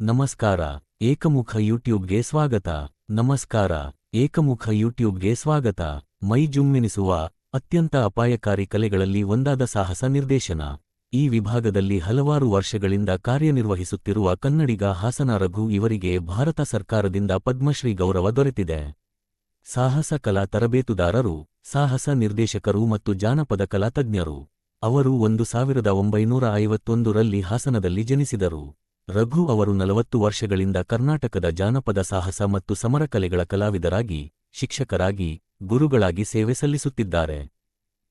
ನಮಸ್ಕಾರ, ಏಕಮುಖ ಯೂಟ್ಯೂಬ್ಗೆ ಸ್ವಾಗತ. ನಮಸ್ಕಾರ, ಏಕಮುಖ ಯೂಟ್ಯೂಬ್ಗೆ ಸ್ವಾಗತ. ಮೈ ಜುಮ್ಮೆನಿಸುವ ಅತ್ಯಂತ ಅಪಾಯಕಾರಿ ಕಲೆಗಳಲ್ಲಿ ಒಂದಾದ ಸಾಹಸ ನಿರ್ದೇಶನ. ಈ ವಿಭಾಗದಲ್ಲಿ ಹಲವಾರು ವರ್ಷಗಳಿಂದ ಕಾರ್ಯನಿರ್ವಹಿಸುತ್ತಿರುವ ಕನ್ನಡಿಗ ಹಾಸನ ರಘು ಇವರಿಗೆ ಭಾರತ ಸರ್ಕಾರದಿಂದ ಪದ್ಮಶ್ರೀ ಗೌರವ ದೊರೆತಿದೆ. ಸಾಹಸ ಕಲಾ ತರಬೇತುದಾರರು, ಸಾಹಸ ನಿರ್ದೇಶಕರು ಮತ್ತು ಜಾನಪದ ಕಲಾ ತಜ್ಞರು ಅವರು ಒಂದು ಸಾವಿರದ ಒಂಬೈನೂರ ಐವತ್ತೊಂದರಲ್ಲಿ ಹಾಸನದಲ್ಲಿ ಜನಿಸಿದರು. ರಘು ಅವರು ನಲವತ್ತು ವರ್ಷಗಳಿಂದ ಕರ್ನಾಟಕದ ಜಾನಪದ ಸಾಹಸ ಮತ್ತು ಸಮರ ಕಲೆಗಳ ಕಲಾವಿದರಾಗಿ, ಶಿಕ್ಷಕರಾಗಿ, ಗುರುಗಳಾಗಿ ಸೇವೆ ಸಲ್ಲಿಸುತ್ತಿದ್ದಾರೆ.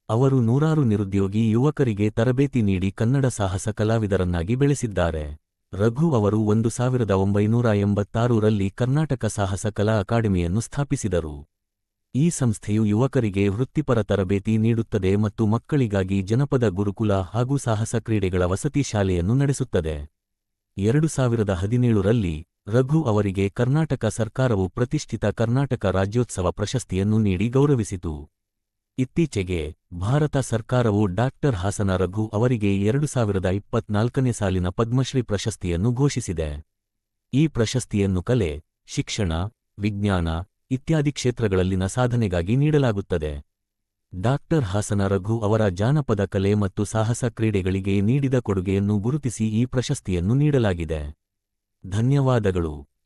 ಅವರು ನೂರಾರು ನಿರುದ್ಯೋಗಿ ಯುವಕರಿಗೆ ತರಬೇತಿ ನೀಡಿ ಕನ್ನಡ ಸಾಹಸ ಕಲಾವಿದರನ್ನಾಗಿ ಬೆಳೆಸಿದ್ದಾರೆ. ರಘು ಅವರು ಒಂದು ಸಾವಿರದ ಒಂಬೈನೂರ ಎಂಬತ್ತಾರರಲ್ಲಿ ಕರ್ನಾಟಕ ಸಾಹಸ ಕಲಾ ಅಕಾಡೆಮಿಯನ್ನು ಸ್ಥಾಪಿಸಿದರು. ಈ ಸಂಸ್ಥೆಯು ಯುವಕರಿಗೆ ವೃತ್ತಿಪರ ತರಬೇತಿ ನೀಡುತ್ತದೆ ಮತ್ತು ಮಕ್ಕಳಿಗಾಗಿ ಜನಪದ ಗುರುಕುಲ ಹಾಗೂ ಸಾಹಸ ಕ್ರೀಡೆಗಳ ವಸತಿ ಶಾಲೆಯನ್ನು ನಡೆಸುತ್ತದೆ. ಎರಡು ಸಾವಿರದ ಹದಿನೇಳರಲ್ಲಿ ರಘು ಅವರಿಗೆ ಕರ್ನಾಟಕ ಸರ್ಕಾರವು ಪ್ರತಿಷ್ಠಿತ ಕರ್ನಾಟಕ ರಾಜ್ಯೋತ್ಸವ ಪ್ರಶಸ್ತಿಯನ್ನು ನೀಡಿ ಗೌರವಿಸಿತು. ಇತ್ತೀಚೆಗೆ ಭಾರತ ಸರ್ಕಾರವು ಡಾಕ್ಟರ್ ಹಾಸನ ರಘು ಅವರಿಗೆ ಎರಡು ಸಾವಿರದ ಇಪ್ಪತ್ನಾಲ್ಕನೇ ಸಾಲಿನ ಪದ್ಮಶ್ರೀ ಪ್ರಶಸ್ತಿಯನ್ನು ಘೋಷಿಸಿದೆ. ಈ ಪ್ರಶಸ್ತಿಯನ್ನು ಕಲೆ, ಶಿಕ್ಷಣ, ವಿಜ್ಞಾನ ಇತ್ಯಾದಿ ಕ್ಷೇತ್ರಗಳಲ್ಲಿನ ಸಾಧನೆಗಾಗಿ ನೀಡಲಾಗುತ್ತದೆ. ಡಾಕ್ಟರ್ ಹಾಸನ ರಘು ಅವರ ಜಾನಪದ ಕಲೆ ಮತ್ತು ಸಾಹಸ ಕ್ರೀಡೆಗಳಿಗೆ ನೀಡಿದ ಕೊಡುಗೆಯನ್ನು ಗುರುತಿಸಿ ಈ ಪ್ರಶಸ್ತಿಯನ್ನು ನೀಡಲಾಗಿದೆ. ಧನ್ಯವಾದಗಳು.